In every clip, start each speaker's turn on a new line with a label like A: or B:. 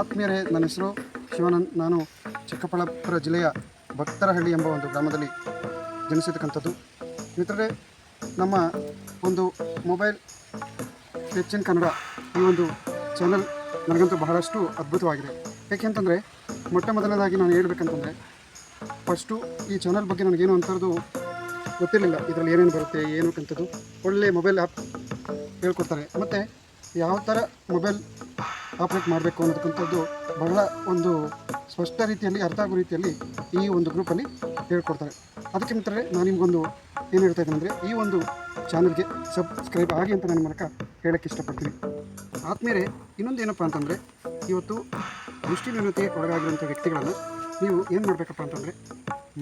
A: ಆತ್ಮೀಯರೇ, ನನ್ನ ಹೆಸರು ಶಿವಾನಂದ್. ನಾನು ಚಿಕ್ಕಬಳ್ಳಾಪುರ ಜಿಲ್ಲೆಯ ಭಕ್ತರಹಳ್ಳಿ ಎಂಬ ಒಂದು ಗ್ರಾಮದಲ್ಲಿ ಜನಿಸಿರ್ತಕ್ಕಂಥದ್ದು. ಮಿತ್ರರೇ, ನಮ್ಮ ಒಂದು ಮೊಬೈಲ್ ಹೆಚ್ಚಿನ ಕನ್ನಡ ಈ ಒಂದು ಚಾನಲ್ ನನಗಂತೂ ಬಹಳಷ್ಟು ಅದ್ಭುತವಾಗಿದೆ. ಏಕೆಂತಂದರೆ, ಮೊಟ್ಟ ಮೊದಲನೇದಾಗಿ ನಾನು ಹೇಳ್ಬೇಕಂತಂದರೆ, ಫಸ್ಟು ಈ ಚಾನಲ್ ಬಗ್ಗೆ ನನಗೇನು ಅಂಥದ್ದು ಗೊತ್ತಿರಲಿಲ್ಲ. ಇದರಲ್ಲಿ ಏನೇನು ಬರುತ್ತೆ, ಏನು ಕಂಥದ್ದು ಒಳ್ಳೆಯ ಮೊಬೈಲ್ ಆ್ಯಪ್ ಹೇಳ್ಕೊಡ್ತಾರೆ. ಮತ್ತು ಯಾವ ಥರ ಮೊಬೈಲ್ ಆಪ್ರೇಟ್ ಮಾಡಬೇಕು ಅನ್ನೋದಕ್ಕಂಥದ್ದು ಬಹಳ ಒಂದು ಸ್ಪಷ್ಟ ರೀತಿಯಲ್ಲಿ, ಅರ್ಥ ಆಗೋ ರೀತಿಯಲ್ಲಿ ಈ ಒಂದು ಗ್ರೂಪಲ್ಲಿ ಹೇಳ್ಕೊಡ್ತಾರೆ. ಅದಕ್ಕೆ ಮಿತ್ರರೇ ನಾನು ನಿಮಗೊಂದು ಏನು ಹೇಳ್ತಾ ಇದ್ದೀನಿ ಅಂದರೆ, ಈ ಒಂದು ಚಾನಲ್ಗೆ ಸಬ್ಸ್ಕ್ರೈಬ್ ಆಗಿ ಅಂತ ನನ್ನ ಮೂಲಕ ಹೇಳೋಕ್ಕೆ ಇಷ್ಟಪಡ್ತೀನಿ. ಆದಮೇಲೆ ಇನ್ನೊಂದು ಏನಪ್ಪ ಅಂತಂದರೆ, ಇವತ್ತು ದೃಷ್ಟಿ ನ್ಯೂನತೆಗೆ ಒಳಗಾಗಿರುವಂಥ ವ್ಯಕ್ತಿಗಳನ್ನು ನೀವು ಏನು ಮಾಡಬೇಕಪ್ಪ ಅಂತಂದರೆ,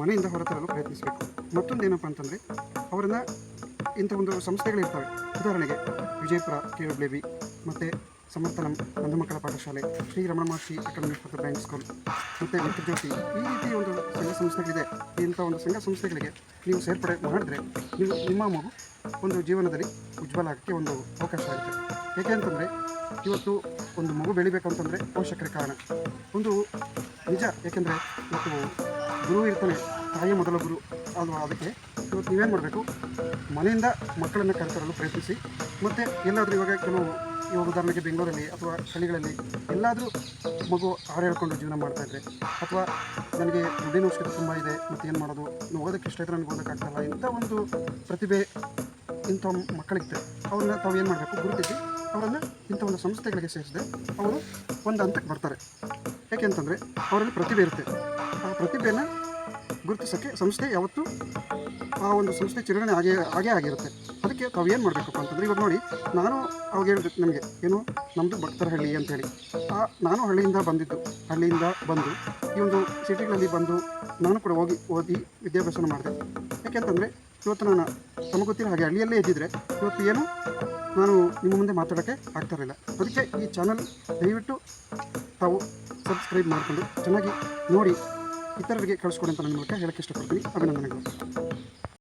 A: ಮನೆಯಿಂದ ಹೊರತರಲು ಪ್ರಯತ್ನಿಸಬೇಕು. ಮತ್ತೊಂದು ಏನಪ್ಪ ಅಂತಂದರೆ, ಅವರನ್ನು ಇಂಥ ಒಂದು ಸಂಸ್ಥೆಗಳಿರ್ತವೆ. ಉದಾಹರಣೆಗೆ ವಿಜಯಪುರ, ಕೆ ಡಬ್ಲ್ಯೂ ಮತ್ತು ಸಮರ್ಥನಂ ಅಂಧ ಮಕ್ಕಳ ಪಾಠಶಾಲೆ, Shri Ramana Maharshi academy for bank school. ಮತ್ತು ಮಿತ್ರಜ್ಯೋತಿ ಈ ರೀತಿ ಒಂದು ಸಂಘ ಸಂಸ್ಥೆಗಳಿದೆ ಇಂಥ ಒಂದು ಸಂಘ ಸಂಸ್ಥೆಗಳಿಗೆ ನೀವು ಸೇರ್ಪಡೆ ಮಾಡಿದ್ರೆ ನೀವು ನಿಮ್ಮ ಮಗು ಒಂದು ಜೀವನದಲ್ಲಿ ಉಜ್ವಲ ಆಗೋಕ್ಕೆ ಒಂದು ಅವಕಾಶ ಆಗುತ್ತೆ. ಏಕೆ ಅಂತಂದರೆ, ಇವತ್ತು ಒಂದು ಮಗು ಬೆಳಿಬೇಕಂತಂದರೆ ಪೋಷಕರ ಕಾರಣ. ಒಂದು ನಿಜ, ಏಕೆಂದರೆ ಇವತ್ತು ಗುರು ಇರ್ತಾನೆ ತಾಯಿ ಮೊದಲ ಗುರು ಅಲ್ವಾ ಅದಕ್ಕೆ? ಇವತ್ತು ನೀವೇನು ಮಾಡಬೇಕು? ಮನೆಯಿಂದ ಮಕ್ಕಳನ್ನು ಕರೆತರಲು ಪ್ರಯತ್ನಿಸಿ. ಮತ್ತು ಎಲ್ಲಾದರೂ ಇವಾಗ ಕೆಲವು ಇವಾಗ ಉದಾಹರಣೆಗೆ ಬೆಂಗಳೂರಲ್ಲಿ ಅಥವಾ ಹಳ್ಳಿಗಳಲ್ಲಿ ಎಲ್ಲಾದರೂ ಮಗು ಹಾಡು ಹೇಳ್ಕೊಂಡು ಜೀವನ ಮಾಡ್ತಾಯಿದ್ರೆ ಅಥವಾ ನನಗೆ ದುಡ್ಡಿನ ಅವಶ್ಯಕತೆ ತುಂಬ ಇದೆ ಮತ್ತು ಏನು ಮಾಡೋದು ಇನ್ನು ಓದೋಕ್ಕೆ ಇಷ್ಟ ಇದ್ರೆ ನನಗೆ ಓದೋಕ್ಕಾಗ್ತಲ್ಲ ಇಂಥ ಒಂದು ಪ್ರತಿಭೆ ಇಂಥ ಮಕ್ಕಳಿಗೆ ಅವ್ರನ್ನ ತಾವು ಏನು ಮಾಡಬೇಕು? ಗುರುತಿಸಿ ಅವರನ್ನು ಇಂಥ ಒಂದು ಸಂಸ್ಥೆಗಳಿಗೆ ಸೇರಿಸಿದೆ ಅವರು ಒಂದು ಹಂತಕ್ಕೆ ಬರ್ತಾರೆ. ಯಾಕೆಂತಂದರೆ ಅವರಲ್ಲಿ ಪ್ರತಿಭೆ ಇರುತ್ತೆ. ಆ ಪ್ರತಿಭೆಯನ್ನು ಗುರುತಿಸೋಕ್ಕೆ ಸಂಸ್ಥೆ ಯಾವತ್ತೂ ಆ ಒಂದು ಸಂಸ್ಥೆ ಚಿರಣೆ ಆಗೇ ಆಗೇ ಆಗಿರುತ್ತೆ. ಅದಕ್ಕೆ ತಾವು ಏನು ಮಾಡಬೇಕಪ್ಪ ಅಂತಂದರೆ ಇವಾಗ ನೋಡಿ, ನಾನು ಅವಾಗ ಹೇಳಿದೆ ನನಗೆ ಏನು ನಮ್ಮದು ಭಕ್ತರಹಳ್ಳಿ ಅಂತೇಳಿ ಆ, ನಾನು ಹಳ್ಳಿಯಿಂದ ಬಂದಿದ್ದು, ಹಳ್ಳಿಯಿಂದ ಬಂದು, ಈ ಒಂದು ಸಿಟಿಗಳಲ್ಲಿ ಬಂದು ನಾನು ಕೂಡ ಹೋಗಿ, ಓದಿ ವಿದ್ಯಾಭ್ಯಾಸನ ಮಾಡಿದೆ. ಯಾಕೆಂತಂದರೆ ಇವತ್ತು ನಾನು, ತಮಗೆ ಹಾಗೆ ಹಳ್ಳಿಯಲ್ಲೇ ಇದ್ದಿದ್ರೆ, ಇವತ್ತು ಏನು ನಾನು ನಿಮ್ಮ ಮುಂದೆ ಮಾತಾಡೋಕ್ಕೆ ಆಗ್ತಾ ಇರಲಿಲ್ಲ. ಅದಕ್ಕೆ ಈ ಚಾನಲ್ ದಯವಿಟ್ಟು ತಾವು ಸಬ್ಸ್ಕ್ರೈಬ್ ಮಾಡಿಕೊಂಡು, ಚೆನ್ನಾಗಿ ನೋಡಿ ಇತರರಿಗೆ ಕಳಿಸ್ಕೊಡಿ ಅಂತ ನನ್ನ ಮೂಲಕ ಹೇಳಕ್ಕೆ ಇಷ್ಟಪಡ್ತೀನಿ. ಅಭಿನಂದನೆಗಳು.